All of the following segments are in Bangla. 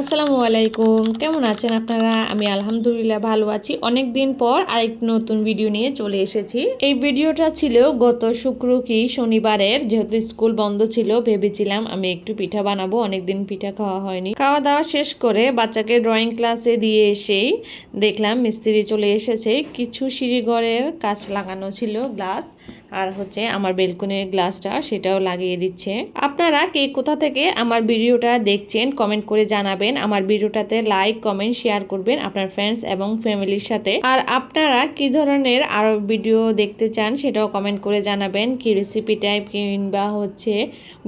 আসসালামু আলাইকুম। কেমন আছেন আপনারা? আমি আলহামদুলিল্লাহ ভালো আছি। অনেক দিন পর আরেক নতুন ভিডিও নিয়ে চলে এসেছি। এই ভিডিওটা ছিল গত শুক্র কি শনিবারের। যেহেতু স্কুল বন্ধ ছিল, ভেবেছিলাম আমি একটু পিঠা বানাবো। অনেক দিন পিঠা খাওয়া হয়নি। খাওয়া দাওয়া শেষ করে বাচ্চাকে ড্রয়িং ক্লাসে দিয়ে এসেই দেখলাম মিস্ত্রি চলে এসেছে। কিছু সিঁড়িঘরের কাজ লাগানো ছিল গ্লাস আর হচ্ছে আমার বেলকনির গ্লাসটা সেটাও লাগিয়ে দিচ্ছে। আপনারা কে কোথা থেকে আমার ভিডিওটা দেখছেন কমেন্ট করে জানাবেন। আমার ভিডিওটাতে লাইক কমেন্ট শেয়ার করবেন আপনার ফ্রেন্ডস এবং ফ্যামিলির সাথে। আর আপনারা কি ধরনের আরও ভিডিও দেখতে চান সেটাও কমেন্ট করে জানাবেন। কি রেসিপি টাইপ কিংবা হচ্ছে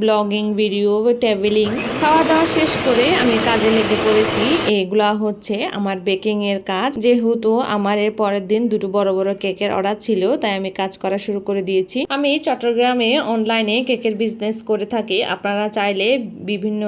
ব্লগিং ভিডিও ট্রাভেলিং খাওয়া দাওয়া শেষ করে আমি কাজে লেগে পড়েছি। এগুলা হচ্ছে আমার বেকিং এর কাজ। যেহেতু আমার এর পরের দিন দুটো বড় বড় কেকের অর্ডার ছিল, তাই আমি কাজ করা শুরু করে দিয়েছি। আমি চট্টগ্রামে অনলাইনে কেকের বিজনেস করে থাকি। আপনারা চাইলে বিভিন্ন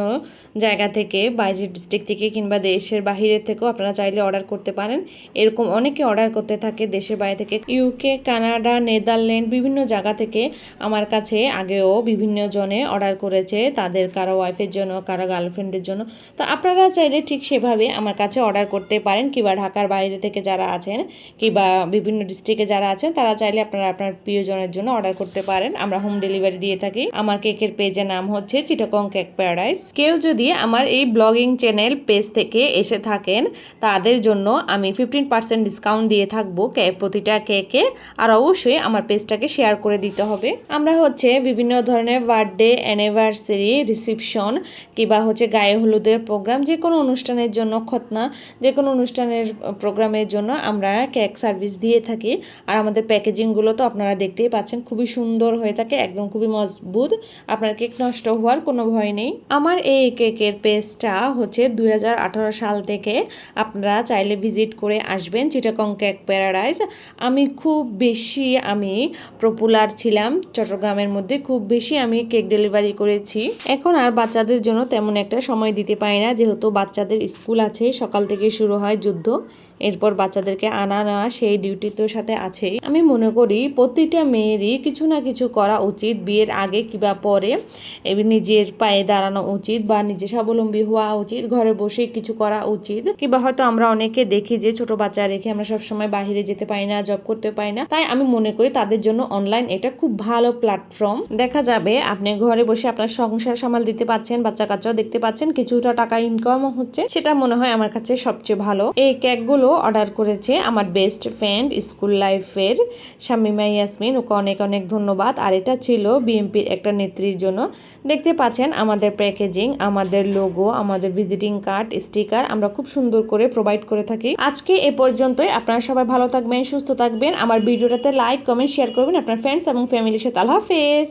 জায়গা থেকে, বাইরের ডিস্ট্রিক্ট থেকে কিংবা দেশের বাহিরের থেকেও আপনারা চাইলে অর্ডার করতে পারেন। এরকম অনেকে অর্ডার করতে থাকে দেশের বাইরে থেকে। ইউকে কানাডা নেদারল্যান্ড বিভিন্ন জায়গা থেকে আমার কাছে আগেও বিভিন্ন জনে অর্ডার করেছে তাদের কারও ওয়াইফের জন্য, কারও গার্লফ্রেন্ডের জন্য। তো আপনারা চাইলে ঠিক সেভাবে আমার কাছে অর্ডার করতে পারেন কিংবা ঢাকার বাইরে থেকে যারা আছেন কিংবা বিভিন্ন ডিস্ট্রিক্টে যারা আছেন, তারা চাইলে আপনারা আপনার প্রিয়জনের জন্য অর্ডার করতে পারেন। আমরা হোম ডেলিভারি দিয়ে থাকি। আমার কেকের পেজের নাম হচ্ছে চিটাকং কেক প্যারাডাইস। কেউ যদি আমার এই ব্লগিং চ্যানেল পেজ থেকে এসে থাকেন, তাদের জন্য আমি ফিফটিন পার্সেন্ট ডিসকাউন্ট দিয়ে থাকব প্রতিটা কেকে। আর অবশ্যই আমার পেজটাকে শেয়ার করে দিতে হবে। আমরা হচ্ছে বিভিন্ন ধরনের বার্থডে, অ্যানিভার্সারি, রিসিপশন কিংবা হচ্ছে গায়ে হলুদের প্রোগ্রাম যে কোনো অনুষ্ঠানের জন্য খতনা যে কোনো অনুষ্ঠানের প্রোগ্রামের জন্য আমরা কেক সার্ভিস দিয়ে থাকি। আর আমাদের প্যাকেজিংগুলো তো আপনারা দেখতেই পাচ্ছেন। খুবই সুন্দর হয়ে থাকে, একদম খুবই মজবুত। আপনার কেক নষ্ট হওয়ার কোনো ভয় নেই। আমার এই কেকের পেজটা হচ্ছে দু হাজার আঠেরো সাল থেকে আপনারা চাইলে ভিজিট করে আসবেন চিটাকং কেক প্যারাডাইস আমি খুব বেশি আমি পপুলার ছিলাম, চট্টগ্রামের মধ্যে খুব বেশি আমি কেক ডেলিভারি করেছি। এখন আর বাচ্চাদের জন্য তেমন একটা সময় দিতে পারি না, যেহেতু বাচ্চাদের স্কুল আছে, সকাল থেকে শুরু হয় যুদ্ধ। এরপর বাচ্চাদেরকে আনা নেওয়া সেই ডিউটি তো সাথে আছেই আমি মনে করি প্রতিটা মেয়েরই কিছু না কিছু করা উচিত, বিয়ের আগে কিংবা পরে। নিজের পায়ে দাঁড়ানো উচিত বা নিজে স্বাবলম্বী হওয়া উচিত, ঘরে বসে কিছু করা উচিত। কিংবা হয়তো আমরা অনেকে দেখি যে ছোট বাচ্চা রেখে আমরা সবসময় বাইরে যেতে পারি না জব করতে পারি না। তাই আমি মনে করি তাদের জন্য অনলাইন এটা খুব ভালো প্ল্যাটফর্ম দেখা যাবে আপনি ঘরে বসে আপনার সংসার সামাল দিতে পাচ্ছেন, বাচ্চা কাচ্চাও দেখতে পাচ্ছেন, কিছুটা টাকা ইনকাম হচ্ছে। সেটা মনে হয় আমার কাছে সবচেয়ে ভালো। এই কেকগুলো অর্ডার করেছে আমার বেস্ট ফ্রেন্ড স্কুল লাইফের শামিমা ইয়াসমিন, ওকে অনেক অনেক ধন্যবাদ। আর এটা ছিল বিএমপির একটা নেত্রীর জন্য। দেখতে পাচ্ছেন আমাদের প্যাকেজিং আমাদের লোগো আমাদের ভিজিটিং কার্ড স্টিকার আমরা খুব সুন্দর করে প্রোভাইড করে থাকি। আজকে এ পর্যন্তই। আপনারা সবাই ভালো থাকবেন, সুস্থ থাকবেন। আমার ভিডিওটাতে লাইক কমেন্ট শেয়ার করবেন আপনার ফ্রেন্ডস এবং ফ্যামিলির সাথে। আল্লাহ হাফেজ!